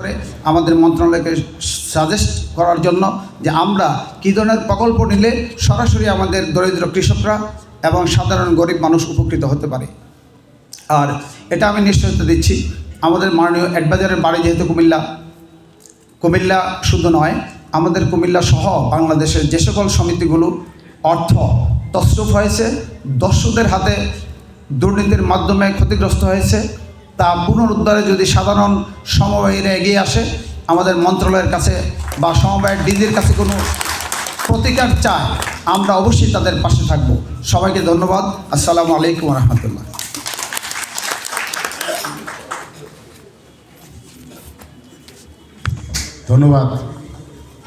করে আমাদের মন্ত্রণালয়কে সাজেস্ট করার জন্য যে আমরা কী ধরনের প্রকল্প নিলে সরাসরি আমাদের দরিদ্র কৃষকরা এবং সাধারণ গরিব মানুষ উপকৃত হতে পারে। আর এটা আমি নিশ্চয়তা দিচ্ছি, আমাদের মাননীয় অ্যাডভাইজারের বাড়ি যেহেতু কুমিল্লা কুমিল্লা শুধু নয়, আমাদের কুমিল্লা সহ বাংলাদেশের যে সকল সমিতিগুলো অর্থ তসরুপ হয়েছে, দস্যুদের হাতে দুর্নীতির মাধ্যমে ক্ষতিগ্রস্ত হয়েছে তা পুনরুদ্ধারে যদি সাধারণ সমবায়ীরা এগিয়ে আসে, আমাদের মন্ত্রণালয়ের কাছে বা সমবায়ের ডিজির কাছে কোনো প্রতিকার চায়, আমরা অবশ্যই তাদের পাশে থাকব। সবাইকে ধন্যবাদ। আসসালামু আলাইকুম রহমতুল্লাহ। ধন্যবাদ।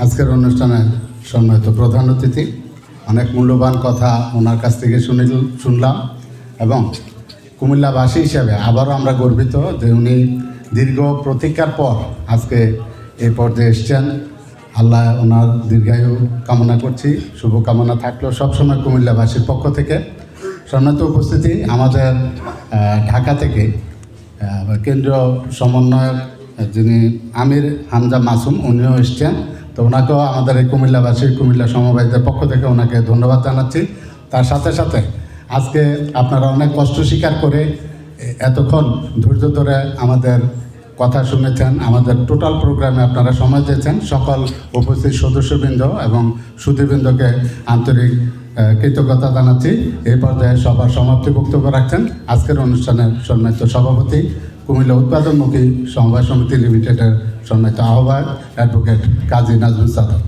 আজকের অনুষ্ঠানের সম্মানিত প্রধান অতিথি, অনেক মূল্যবান কথা ওনার কাছ থেকে শুনিল শুনলাম এবং কুমিল্লাবাসী হিসাবে আবারও আমরা গর্বিত যে উনি দীর্ঘ প্রতীক্ষার পর আজকে এই পর্যায়ে এসছেন। আল্লাহ ওনার দীর্ঘায়ু কামনা করছি, শুভকামনা থাকলেও সবসময় কুমিল্লাবাসীর পক্ষ থেকে। সম্মানিত উপস্থিতি, আমাদের ঢাকা থেকে কেন্দ্রীয় সমন্বয়ক, যিনি আমির হামজা মাসুম, উনিও এসছেন। তো ওনাকেও আমাদের এই কুমিল্লাবাসী, কুমিল্লা সমবায়ীদের পক্ষ থেকে ওনাকে ধন্যবাদ জানাচ্ছি। তার সাথে সাথে আজকে আপনারা অনেক কষ্ট স্বীকার করে এতক্ষণ ধৈর্য ধরে আমাদের কথা শুনেছেন, আমাদের টোটাল প্রোগ্রামে আপনারা সময় দিয়েছেন। সকল উপস্থিত সদস্যবৃন্দ এবং সুধীবৃন্দকে আন্তরিক কৃতজ্ঞতা জানাচ্ছি। এই পর্যায়ে সবার সমাপ্তি বক্তব্য রাখছেন আজকের অনুষ্ঠানের সম্মানিত সভাপতি, কুমিল্লা উৎপাদনমুখী সমবায় সমিতি লিমিটেডের সম্মানিত আহ্বায়ক অ্যাডভোকেট কাজী নাজমুল সাদাত।